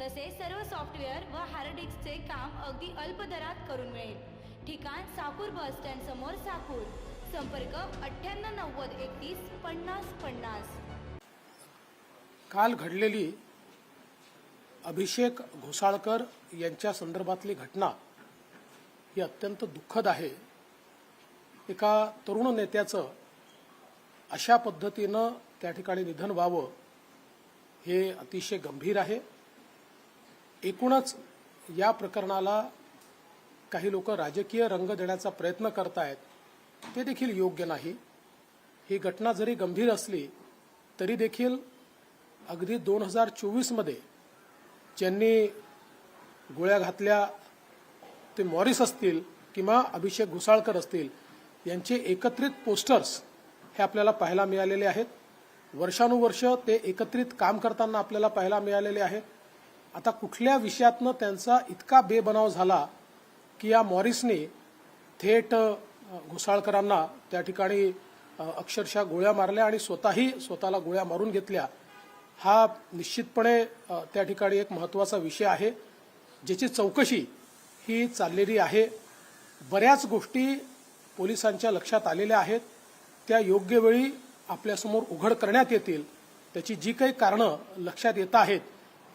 तसेच सर्व सॉफ्टवेअर व हार्ड डिस्कचे काम अगदी अल्प दरात करून मिळेल. ठिकाण साकूर बस स्टँड समोर साकूर. संपर्क अठ्ठ्याण्णव नव्वद एकतीस पन्नास पन्नास. काल घडलेली अभिषेक घोसाळकर यांच्या संदर्भातली घटना ही अत्यंत दुःखद आहे. एका तरुण नेत्याचं अशा पद्धतीनं त्या ठिकाणी निधन व्हावं हे अतिशय गंभीर आहे. एकूणच या प्रकरणाला काही लोक राजकीय रंग देण्याचा प्रयत्न करतायत ते देखील योग्य नाही. ही घटना जरी गंभीर असली तरी देखील अगदी दोन हजार चोवीसमध्ये ज्यांनी गोळ्या घातल्या ते मॉरिस असतील किंवा अभिषेक घुसाळकर असतील यांचे एकत्रित पोस्टर्स हे आपल्याला पाहायला मिळालेले आहेत. वर्षानुवर्ष ते एकत्रित काम करताना आपल्याला पाहायला मिळालेले आहेत. आता कुठल्या विषयातनं त्यांचा इतका बेबनाव झाला की या मॉरिसने थेट घोसाळकरांना घुसाळकरांना त्या ठिकाणी अक्षरशः गोळ्या मारल्या आणि स्वतःही स्वतःला गोळ्या मारून घेतल्या हा निश्चितपणे त्या ठिकाणी एक महत्त्वाचा विषय आहे ज्याची चौकशी ही चाललेली आहे. बऱ्याच गोष्टी पोलिसांच्या लक्षात आलेल्या आहेत त्या योग्य वेळी आपल्यासमोर उघड करण्यात येतील त्याची जी काही कारणं लक्षात येत आहेत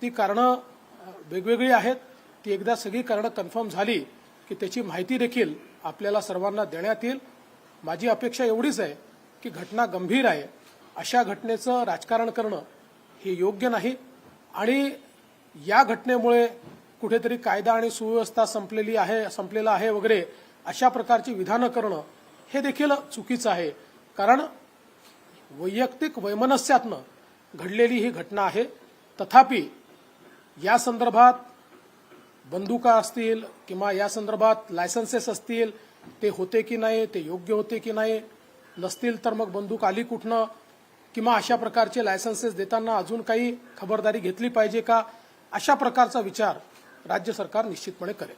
ती कारणं वेगवेगळी आहेत. ती एकदा सगळी कारणं कन्फर्म झाली की त्याची माहिती देखील आपल्याला सर्वांना देण्यात येईल. माझी अपेक्षा एवढीच आहे की घटना गंभीर आहे. अशा घटनेचं राजकारण करणं हे योग्य नाही. आणि या घटनेमुळे कुठेतरी कायदा आणि सुव्यवस्था संपलेली आहे संपलेला आहे वगैरे अशा प्रकारची विधानं करणं हे देखील चुकीचं आहे. कारण वैयक्तिक वैमनस्यातनं घडलेली ही घटना आहे. तथापि या संदर्भात बंदुका असतील किंवा या संदर्भात लायसन्सेस असतील ते होते की नाही ते योग्य होते की नाही नसतील तर मग बंदूक आली कुठनं किंवा अशा प्रकारचे लायसन्सेस देताना अजून काही खबरदारी घेतली पाहिजे का अशा प्रकारचा विचार राज्य सरकार निश्चितपणे करेल.